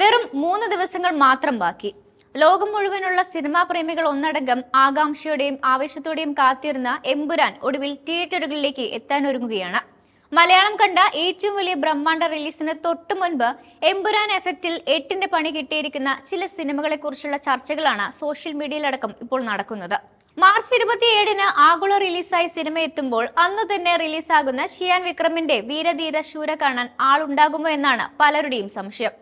വെറും മൂന്ന് ദിവസങ്ങൾ മാത്രം ബാക്കി. ലോകം മുഴുവനുള്ള സിനിമാ പ്രേമികൾ ഒന്നടങ്കം ആകാംക്ഷയോടെയും ആവേശത്തോടെയും കാത്തിരുന്ന എമ്പുരാൻ ഒടുവിൽ തിയേറ്ററുകളിലേക്ക് എത്താൻ ഒരുങ്ങുകയാണ്. മലയാളം കണ്ട ഏറ്റവും വലിയ ബ്രഹ്മാണ്ഡ റിലീസിന് തൊട്ടു മുൻപ് എമ്പുരാൻ എഫക്റ്റിൽ എട്ടിന്റെ പണി കിട്ടിയിരിക്കുന്ന ചില സിനിമകളെക്കുറിച്ചുള്ള ചർച്ചകളാണ് സോഷ്യൽ മീഡിയയിലടക്കം ഇപ്പോൾ നടക്കുന്നത്. മാർച്ച് ഇരുപത്തിയേഴിന് ആഗോള റിലീസായി സിനിമ എത്തുമ്പോൾ അന്ന് തന്നെ റിലീസാകുന്ന ഷിയാൻ വിക്രമിന്റെ വീരധീര ശൂര കാണാൻ ആളുണ്ടാകുമോ എന്നാണ് പലരുടെയും സംശയം.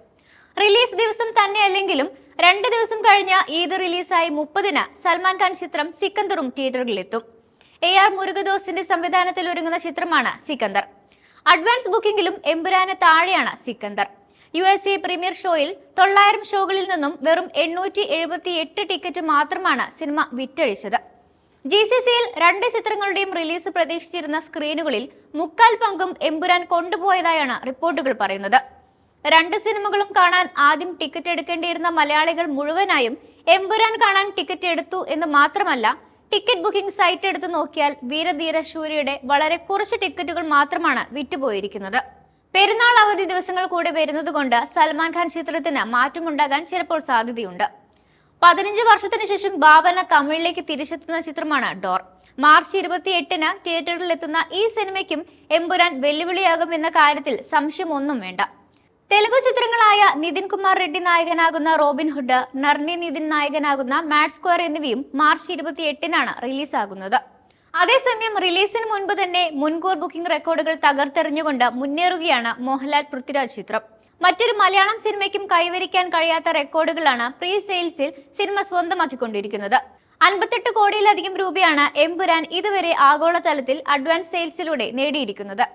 റിലീസ് ദിവസം തന്നെ തന്നെയല്ലെങ്കിലും രണ്ട് ദിവസം കഴിഞ്ഞ ഈദ് റിലീസായി മുപ്പതിന് സൽമാൻ ഖാൻ ചിത്രം സിക്കന്ദറും തിയേറ്ററുകളിലെത്തും. എ ആർ മുരുകദോസിന്റെ സംവിധാനത്തിൽ ഒരുങ്ങുന്ന ചിത്രമാണ് സിക്കന്ദർ. അഡ്വാൻസ് ബുക്കിംഗിലും എമ്പുരാന് താഴെയാണ് Sikandar. U S A premiere ഷോയിൽ തൊള്ളായിരം ഷോകളിൽ നിന്നും വെറും എണ്ണൂറ്റി എഴുപത്തി എട്ട് ടിക്കറ്റ് മാത്രമാണ് സിനിമ വിറ്റഴിച്ചത്. ജി സി സിയിൽ രണ്ട് ചിത്രങ്ങളുടെയും റിലീസ് പ്രതീക്ഷിച്ചിരുന്ന സ്ക്രീനുകളിൽ മുക്കാൽ പങ്കും എമ്പുരാൻ കൊണ്ടുപോയതായാണ് റിപ്പോർട്ടുകൾ പറയുന്നത്. രണ്ട് സിനിമകളും കാണാൻ ആദ്യം ടിക്കറ്റ് എടുക്കേണ്ടിയിരുന്ന മലയാളികൾ മുഴുവനായും എമ്പുരാൻ കാണാൻ ടിക്കറ്റ് എടുത്തു എന്ന് മാത്രമല്ല ടിക്കറ്റ് ബുക്കിംഗ് സൈറ്റ് എടുത്തു നോക്കിയാൽ വീരധീര ശൂര്യയുടെ വളരെ കുറച്ച് ടിക്കറ്റുകൾ മാത്രമാണ് വിറ്റുപോയിരിക്കുന്നത്. പെരുന്നാൾ അവധി ദിവസങ്ങൾ കൂടെ വരുന്നതുകൊണ്ട് സൽമാൻ ഖാൻ ചിത്രത്തിന് മാറ്റമുണ്ടാകാൻ ചിലപ്പോൾ സാധ്യതയുണ്ട്. പതിനഞ്ച് വർഷത്തിന് ശേഷം ഭാവന തമിഴിലേക്ക് തിരിച്ചെത്തുന്ന ചിത്രമാണ് ഡോർ. മാർച്ച് ഇരുപത്തിയെട്ടിന് തിയേറ്ററിലെത്തുന്ന ഈ സിനിമയ്ക്കും എമ്പുരാൻ വെല്ലുവിളിയാകുമെന്ന കാര്യത്തിൽ സംശയമൊന്നും വേണ്ട. തെലുഗു ചിത്രങ്ങളായ നിതിൻ കുമാർ റെഡ്ഡി നായകനാകുന്ന റോബിൻ ഹുഡ് നർണി നിതിൻ നായകനാകുന്ന മാഡ് സ്ക്വയർ എന്നിവയും മാർച്ച് ഇരുപത്തിയെട്ടിനാണ് റിലീസാകുന്നത്. അതേസമയം റിലീസിന് മുൻപ് തന്നെ മുൻകൂർ ബുക്കിംഗ് റെക്കോർഡുകൾ തകർത്തെറിഞ്ഞുകൊണ്ട് മുന്നേറുകയാണ് മോഹൻലാൽ പൃഥ്വിരാജ് ചിത്രം. മറ്റൊരു മലയാളം സിനിമയ്ക്കും കൈവരിക്കാൻ കഴിയാത്ത റെക്കോർഡുകളാണ് പ്രീ സെയിൽസിൽ സിനിമ സ്വന്തമാക്കിക്കൊണ്ടിരിക്കുന്നത്. അൻപത്തെട്ട് കോടിയിലധികം രൂപയാണ് എംപുരാൻ ഇതുവരെ ആഗോളതലത്തിൽ അഡ്വാൻസ് സെയിൽസിലൂടെ നേടിയിരിക്കുന്നത്.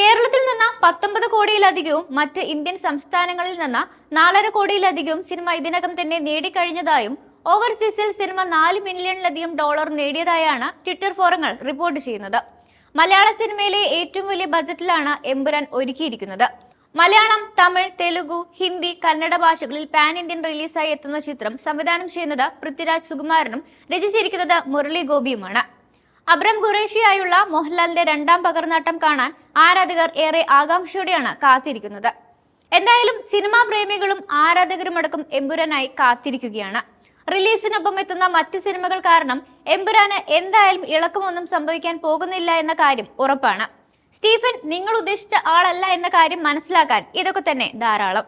കേരളത്തിൽ നിന്ന് പത്തൊമ്പത് കോടിയിലധികവും മറ്റ് ഇന്ത്യൻ സംസ്ഥാനങ്ങളിൽ നിന്ന് നാലര കോടിയിലധികവും സിനിമ ഇതിനകം തന്നെ നേടിക്കഴിഞ്ഞതായും ഓവർസീസിൽ സിനിമ നാല് മില്യണിലധികം ഡോളർ നേടിയതായാണ് ട്വിറ്റർ ഫോറങ്ങൾ റിപ്പോർട്ട് ചെയ്യുന്നത്. മലയാള സിനിമയിലെ ഏറ്റവും വലിയ ബജറ്റിലാണ് എമ്പുരാൻ ഒരുക്കിയിരിക്കുന്നത്. മലയാളം തമിഴ് തെലുഗു ഹിന്ദി കന്നഡ ഭാഷകളിൽ പാൻ ഇന്ത്യൻ റിലീസായി എത്തുന്ന ചിത്രം സംവിധാനം ചെയ്യുന്നത് പൃഥ്വിരാജ് സുകുമാരനും രചിച്ചിരിക്കുന്നത് മുരളി ഗോപിയുമാണ്. അബ്രം ഖുറേഷിയായുള്ള മോഹൻലാലിന്റെ രണ്ടാം പകർന്നാട്ടം കാണാൻ ആരാധകർ ഏറെ ആകാംക്ഷയോടെയാണ് കാത്തിരിക്കുന്നത്. എന്തായാലും സിനിമാ പ്രേമികളും ആരാധകരും അടക്കം എമ്പുരാനായി കാത്തിരിക്കുകയാണ്. റിലീസിനൊപ്പം എത്തുന്ന മറ്റ് സിനിമകൾ കാരണം എമ്പുരാന് എന്തായാലും ഇളക്കമൊന്നും സംഭവിക്കാൻ പോകുന്നില്ല എന്ന കാര്യം ഉറപ്പാണ്. സ്റ്റീഫൻ നിങ്ങൾ ഉദ്ദേശിച്ച ആളല്ല എന്ന കാര്യം മനസ്സിലാക്കാൻ ഇതൊക്കെ തന്നെ ധാരാളം.